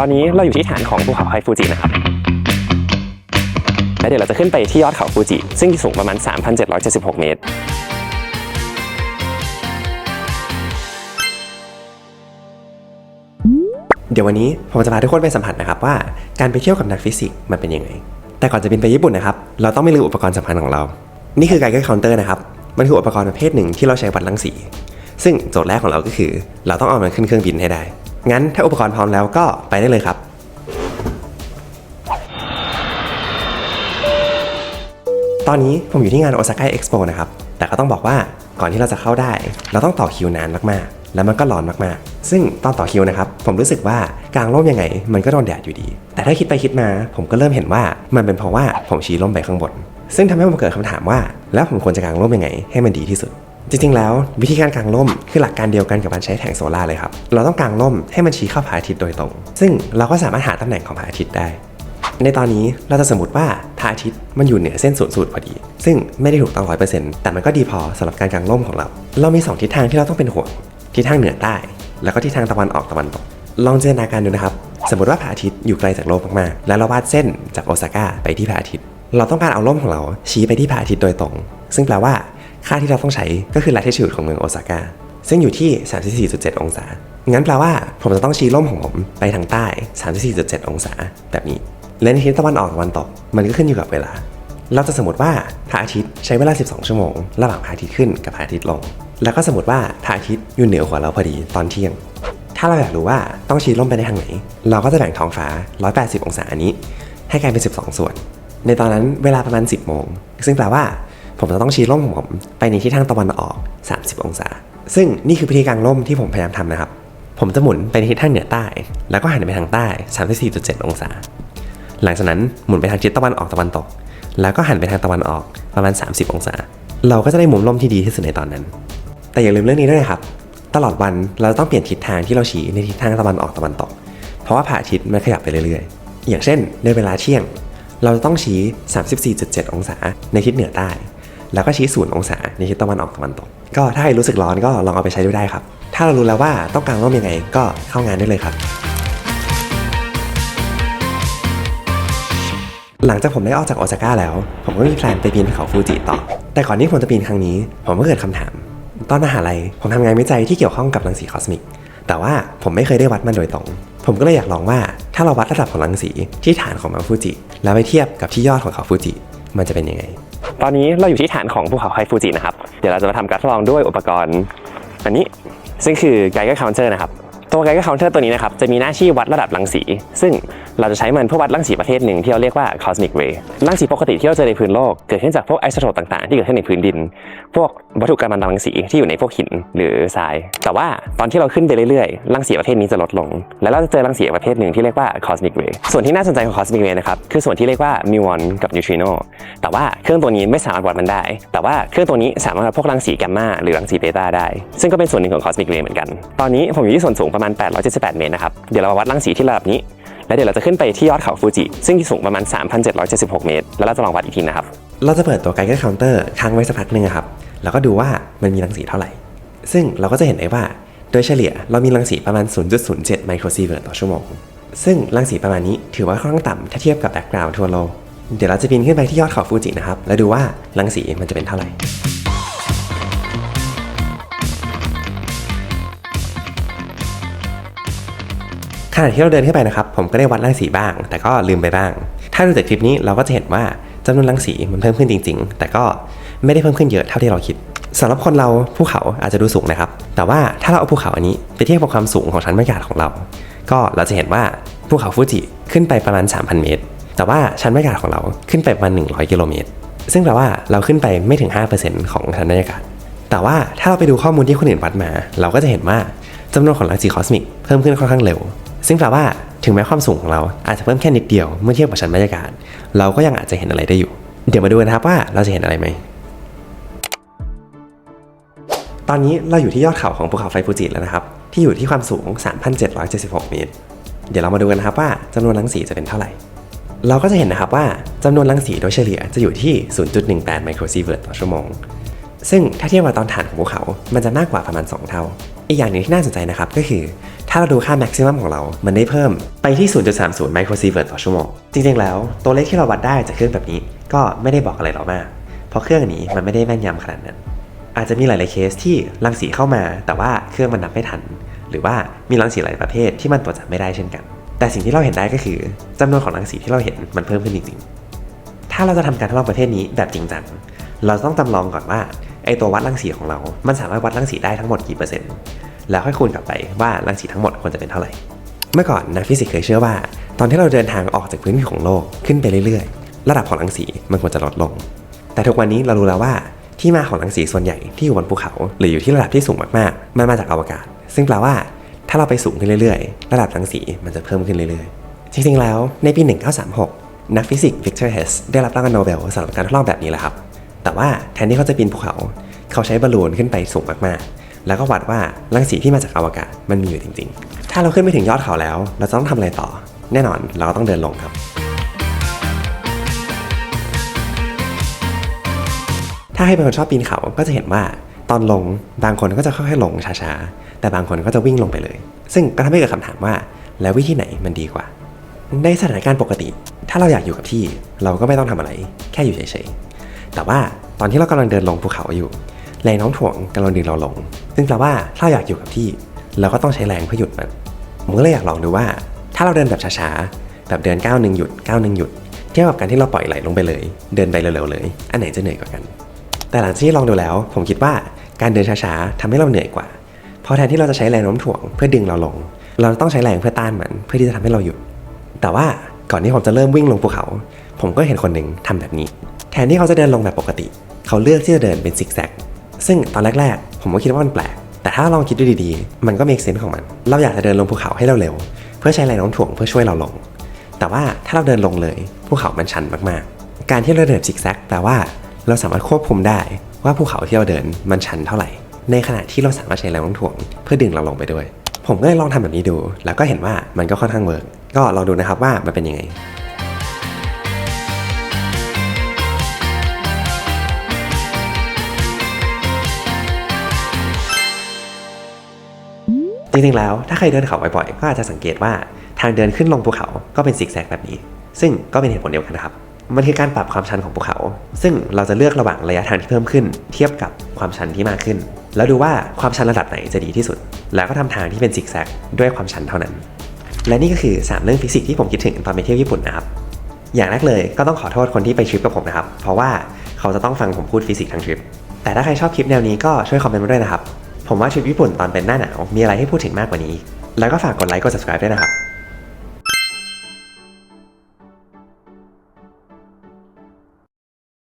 ตอนนี้เราอยู่ที่ฐานของภูเขาไฮฟูจินะครับแล้วเดี๋ยวเราจะขึ้นไปที่ยอดเขาฟูจิ ซึ่งสูงประมาณ 3,776 เมตร เดี๋ยววันนี้ผมจะพาทุกคนไปสัมผัสนะครับว่าการไปเที่ยวกับนักฟิสิกส์มันเป็นยังไง แต่ก่อนจะบินไปญี่ปุ่นนะครับ เราต้องไม่ลืมอุปกรณ์สำคัญของเรา นี่คือไกด์เคาน์เตอร์นะครับ มันคืออุปกรณ์ประเภทหนึ่งที่เราใช้วัดรังสี ซึ่งโจทย์แรกของเราก็คือ เราต้องเอามันขึ้นเครื่องบินให้ได้ งั้นถ้าอุปกรณ์พร้อมแล้วก็ไปได้เลยครับ ตอนนี้ผมอยู่ที่งานโอซาก้าเอ็กซ์โปนะครับ แต่ก็ต้องบอกว่าก่อนที่เราจะเข้าได้ เราต้องต่อคิวนานมากๆ แล้วมันก็ร้อนมากๆ ซึ่งตอนต่อคิวนะครับ ผมรู้สึกว่ากลางร่มยังไง มันก็โดนแดดอยู่ดี แต่ถ้าคิดไปคิดมาผมก็เริ่มเห็นว่ามันเป็นเพราะว่าผมชี้ร่มไปข้างบน ซึ่งทำให้ผมเกิดคำถามว่า แล้วผมควรจะกางร่มยังไง ให้มันดีที่สุด จริงๆ แล้ววิธีการกางร่มคือหลักการเดียวกันกับการใช้แผงโซลาร์เลยครับ เราต้องกางร่มให้มันชี้เข้าพระอาทิตย์โดยตรง ซึ่งเราก็สามารถหาตำแหน่งของพระอาทิตย์ได้ ในตอนนี้เราจะสมมติว่าพระอาทิตย์มันอยู่เหนือเส้นศูนย์สูตรพอดี ซึ่งไม่ได้ถูกต้องร้อยเปอร์เซ็นต์แต่มันก็ดีพอสำหรับการกางร่มของเรา เรามี 2 ทิศทางที่เราต้องเป็นห่วงทิศทางเหนือใต้ แล้วก็ทิศทางตะวันออกตะวันตก ลองจินตนาการดูนะครับ สมมติว่าพระอาทิตย์อยู่ไกลจากโลกมากๆ แล้วเราวาดเส้นจากโอซาก้าไปที่พระอาทิตย์ เราต้องการเอาร่มของเราชี้ไปที่พระอาทิตย์โดยตรง ซึ่งแปลว่า ค่าที่เราต้องใช้ก็คือ latitude ของเมืองโอซาก้าซึ่งอยู่ที่ 34.7 องศา งั้นแปลว่าผมจะต้องชี้ร่มของผมไปทางใต้ 34.7 องศา แบบนี้ และในทิศตะวันออกตะวันตก มันก็ขึ้นอยู่กับเวลา เราจะสมมติว่าพระอาทิตย์ใช้เวลา 12 ชั่วโมง ระหว่างพระอาทิตย์ขึ้นกับพระอาทิตย์ลง แล้วก็สมมติว่าพระอาทิตย์อยู่เหนือกว่าเราพอดีตอนเที่ยง ถ้าเราอยากรู้ว่าต้องชี้ร่มไปในทางไหน เราก็จะแบ่งท้องฟ้า 180 องศาอันนี้ ให้กลายเป็น 12 ส่วน ในตอนนั้นเวลาประมาณ 10 โมง ซึ่งแปลว่า ผมจะต้องชี้ร่มของผมไปในทิศทางตะวันออก 30 องศา ซึ่งนี่คือพิธีการร่มที่ผมพยายามทำนะครับ ผมจะหมุนไปในทิศทางเหนือใต้ แล้วก็หันไปทางใต้ 34.7 องศา หลังจากนั้นหมุนไปทางทิศตะวันออกตะวันตก แล้วก็หันไปทางตะวันออกประมาณ 30 องศา เราก็จะได้มุมร่มที่ดีที่สุดในตอนนั้น แต่อย่าลืมเรื่องนี้ด้วยนะครับ ตลอดวันเราต้องเปลี่ยนทิศทางที่เราชี้ในทิศทางตะวันออกตะวันตก เพราะว่าพระอาทิตย์มันขยับไปเรื่อยๆ อย่างเช่น ในเวลาเที่ยง เราจะต้องชี้ 34.7 องศา ในทิศเหนือใต้ แล้วก็ชี้0องศาในทิศตะวันออกตะวันตก ก็ถ้าใครรู้สึกร้อนก็ลองเอาไปใช้ดูได้ครับ ถ้าเรารู้แล้วว่าต้องการร่มยังไงก็เข้างานได้เลยครับ หลังจากผมได้ออกจากโอซาก้าแล้ว ผมก็มีแพลนไปปีนเขาฟูจิต่อ แต่ก่อนที่ผมจะปีนครั้งนี้ ผมก็เกิดคำถาม ตอนมหาลัยผมทำงานวิจัยที่เกี่ยวข้องกับรังสีคอสมิก แต่ว่าผมไม่เคยได้วัดมันโดยตรงผมก็เลยอยากลองว่าถ้าเราวัดระดับของรังสีที่ฐานของมังฟูจิ แล้วไปเทียบกับที่ยอดของเขาฟูจิ มันจะเป็นยังไง ตอนนี้เราอยู่ที่ฐานของภูเขาไฮฟูจินะครับ เดี๋ยวเราจะมาทำการทดลองด้วยอุปกรณ์ อันนี้ซึ่งคือไกด์เคาน์เตอร์นะครับ ตัวไกด์เคาน์เตอร์ตัวนี้นะครับจะมีหน้าที่วัดระดับรังสี ซึ่งเราจะใช้มันเพื่อวัดรังสีประเภทหนึ่งที่เราเรียกว่า cosmic ray รังสีปกติที่เราเจอในพื้นโลกเกิดขึ้นจากพวกไอโซโทปต่างๆ ที่เกิดขึ้นในพื้นดิน พวกวัตถุกัมมันตรังสีที่อยู่ในพวกหินหรือทราย แต่ว่าตอนที่เราขึ้นไปเรื่อยๆรังสีประเภทนี้จะลดลง แล้วเราจะเจอรังสีประเภทหนึ่งที่เรียกว่า cosmic ray ส่วนที่น่าสนใจของ cosmic ray นะครับคือส่วนที่เรียกว่า muon กับ neutrino แต่ว่าเครื่องตัวนี้ไม่สามารถวัดมันได้ แต่ว่าเครื่องตัวนี้สามารถวัดพวกรังสีแกมมาหรือรังสีเบต้าได้ ซึ่งก็เป็นส่วนหนึ่งของ cosmic ray เหมือนกัน ตอนนี้ผมอยู่ที่ส่วนสูงประมาณาณ 878 เมตรนะครับ เดี๋ยวเรามาวัดรังสีที่ระดับนี้ แล้วเดี๋ยวเราจะขึ้นไปที่ยอดเขาฟูจิ ซึ่งสูงประมาณ 3,776 เมตร แล้วเราจะลองวัดอีกทีนะครับ เราจะเปิดตัวไกด์เคาน์เตอร์ค้างไว้สักพักหนึ่งอะครับ แล้วก็ดูว่ามันมีรังสีเท่าไหร่ ซึ่งเราก็จะเห็นได้ว่า โดยเฉลี่ยเรามีรังสีประมาณ 0.07 ไมโครซีเวิร์ตต่อชั่วโมง ซึ่งรังสีประมาณนี้ถือว่าค่อนข้างต่ำถ้าเทียบกับแบ็กกราวด์ทั่วโลก เดี๋ยวเราจะบินขึ้นไปที่ยอดเขาฟูจินะครับ แล้วดูว่ารังสีมันจะเป็นเท่าไหร่ ขณะที่เราเดินขึ้นไปนะครับ ผมก็ได้วัดรังสีบ้าง แต่ก็ลืมไปบ้าง ถ้าดูจากคลิปนี้เราก็จะเห็นว่าจำนวนรังสีมันเพิ่มขึ้นจริง ๆ แต่ก็ไม่ได้เพิ่มขึ้นเยอะเท่าที่เราคิดสำหรับคนเราภูเขาอาจจะดูสูงนะครับ แต่ว่าถ้าเราเอาภูเขาอันนี้ไปเทียบกับความสูงของชั้นบรรยากาศของเรา ก็เราจะเห็นว่าภูเขาฟูจิขึ้นไปประมาณ 3,000 เมตร แต่ว่าชั้นบรรยากาศของเราขึ้นไปประมาณ 100 กิโลเมตร ซึ่งแปลว่าเราขึ้นไปไม่ถึง 5%ของชั้นบรรยากาศ แต่ว่าถ้าเราไปดูข้อมูลที่คนอื่นวัดมา เราก็จะเห็นว่าจำนวนของรังสีคอสมิกเพิ่มขึ้นค่อนข้างเร็ว ซึ่งแปลว่าถึงแม้ความสูงของเราอาจจะเพิ่มแค่นิดเดียวเมื่อเทียบกับชั้นบรรยากาศ เราก็ยังอาจจะเห็นอะไรได้อยู่ เดี๋ยวมาดูกันนะครับว่าเราจะเห็นอะไรไหมตอนนี้เราอยู่ที่ยอดเขาของภูเขาไฟฟูจิแล้วนะครับ ที่อยู่ที่ความสูง 3,776 เมตร เดี๋ยวเรามาดูกันนะครับว่าจำนวนรังสีจะเป็นเท่าไหร่ เราก็จะเห็นนะครับว่าจำนวนรังสีโดยเฉลี่ยจะอยู่ที่ 0.18 ไมโครซีเวิร์ตต่อชั่วโมง ซึ่งถ้าเทียบกับตอนฐานของภูเขา มันจะมากกว่าประมาณ 2 เท่า อีกอย่างหนึ่งที่น่าสนใจนะครับก็คือ ถ้าเราดูค่า maximum ของเรา มันได้เพิ่มไปที่ 0.30 microsievert ต่อชั่วโมง จริงๆ แล้วตัวเลขที่เราวัดได้จากเครื่องแบบนี้ ก็ไม่ได้บอกอะไรเรามาก เพราะเครื่องนี้มันไม่ได้แม่นยำขนาดนั้น อาจจะมีหลายๆเคสที่รังสีเข้ามา แต่ว่าเครื่องมันนับไม่ทัน หรือว่ามีรังสีหลายประเภทที่มันตรวจจับไม่ได้เช่นกัน แต่สิ่งที่เราเห็นได้ก็คือจำนวนของรังสีที่เราเห็นมันเพิ่มขึ้นจริงๆถ้าเราจะทำการทดลองประเภทนี้แบบจริงจัง เราต้องจำลองก่อนว่า ไอตัววัดรังสีของเรา มันสามารถวัดรังสีได้ทั้งหมดกี่เปอร์เซ็นต์ แล้วค่อยคูณกลับไปว่ารังสีทั้งหมดควรจะเป็นเท่าไหร่ เมื่อก่อนนักฟิสิกส์เคยเชื่อว่า ตอนที่เราเดินทางออกจากพื้นผิวของโลกขึ้นไปเรื่อยๆ ระดับของรังสีมันควรจะลดลง แต่ทุกวันนี้เรารู้แล้วว่าที่มาของรังสีส่วนใหญ่ที่อยู่บนภูเขา หรืออยู่ที่ระดับที่สูงมากๆ มันมาจากอวกาศ ซึ่งแปลว่า ถ้าเราไปสูงขึ้นเรื่อยๆ ระดับรังสีมันจะเพิ่มขึ้นเรื่อยๆ จริงๆ แล้วในปี 1936 นักฟิสิกส์วิกเตอร์เฮสได้รับรางวัลโนเบลสำหรับการทดลองแบบนี้แหละครับ แต่ว่าแทนที่เขาจะปีนภูเขา เขาใช้บอลลูนขึ้นไปสูงมากๆ แล้วก็วัดว่ารังสีที่มาจากอวกาศมันมีอยู่จริง ๆ ถ้าเราขึ้นไปถึงยอดเขาแล้ว เราจะต้องทำอะไรต่อ แน่นอนเราก็ต้องเดินลงครับ ถ้าให้เป็นคนชอบปีนเขาก็จะเห็นว่าตอนลงบางคนก็จะค่อยๆลงช้าๆ แต่บางคนก็จะวิ่งลงไปเลย ซึ่งก็ทำให้เกิดคำถามว่า แล้ววิธีไหนมันดีกว่า ในสถานการณ์ปกติ ถ้าเราอยากอยู่กับที่ เราก็ไม่ต้องทำอะไร แค่อยู่เฉยๆ แต่ว่าตอนที่เรากำลังเดินลงภูเขาอยู่ แรงน้มถ่วงกำลังดึงเราลง ซึ่งแปลว่าถ้าเราอยากอยู่กับที่ เราก็ต้องใช้แรงเพื่อหยุดมัน ผมก็เลยอยากลองดูว่า ถ้าเราเดินแบบช้าๆ แบบเดินก้าวหนึ่งหยุดก้าวหนึ่งหยุด เทียบกับการที่เราปล่อยไหลลงไปเลย เดินไปเร็วๆเลย อันไหนจะเหนื่อยกว่ากัน แต่หลังที่ลองดูแล้ว ผมคิดว่าการเดินช้าๆทำให้เราเหนื่อยกว่า เพราะแทนที่เราจะใช้แรงโน้มถ่วงเพื่อดึงเราลง เราต้องใช้แรงเพื่อต้านมันเพื่อที่จะทำให้เราหยุด แต่ว่าก่อนที่ผมจะเริ่มวิ่งลงภูเขา ผมก็เห็นคนหนึ่งทำแบบนี้ แทนที่เขาจะเดินลงแบบปกติ เขาเลือกที่จะเดินเป็นซิกแซก ซึ่งตอนแรกๆ ผมก็คิดว่ามันแปลก แต่ถ้าลองคิดดูดีๆ มันก็มีเซนส์ของมัน เราอยากจะเดินลงภูเขาให้เราเร็ว เพื่อใช้แรงโน้มถ่วงเพื่อช่วยเราลง แต่ว่าถ้าเราเดินลงเลยภูเขามันชันมากๆ การที่เราเดินซิกแซกแปลว่าเราสามารถควบคุมได้ว่าภูเขาที่เราเดินมันชันเท่าไหร่ ในขณะที่เราสามารถใช้แรงโน้มถ่วง เพื่อดึงเราลงไปด้วย ผมก็เลยลองทำแบบนี้ดู แล้วก็เห็นว่ามันก็ค่อนข้างเวิร์กก็ลองดูนะครับว่ามันเป็นยังไง จริงๆแล้วถ้าใครเดินเขาบ่อยๆ ก็อาจจะสังเกตว่าทางเดินขึ้นลงภูเขาก็เป็นซิกแซกแบบนี้ ซึ่งก็เป็นเหตุผลเดียวกันนะครับ มันคือการปรับความชันของภูเขา ซึ่งเราจะเลือกระหว่างระยะทางที่เพิ่มขึ้น เทียบกับความชันที่มากขึ้น แล้วดูว่าความชันระดับไหนจะดีที่สุด แล้วก็ทำทางที่เป็นซิกแซกด้วยความชันเท่านั้น และนี่ก็คือ 3 เรื่องฟิสิกส์ที่ผมคิดถึงตอนไปเที่ยวญี่ปุ่นนะครับ อย่างแรกเลยก็ต้องขอโทษคนที่ไปทริปกับผมนะครับ เพราะว่าเขาจะต้องฟังผมพูดฟิสิกส์ทั้งทริป แต่ถ้าใครชอบคลิปแนวนี้ก็ช่วยคอมเมนต์มาด้วยนะครับ ผมว่าทริปญี่ปุ่นตอนเป็นหน้าหนาวมีอะไรให้พูดถึงมากกว่านี้ แล้วก็ฝากกดไลค์กด subscribe ด้วยนะครับ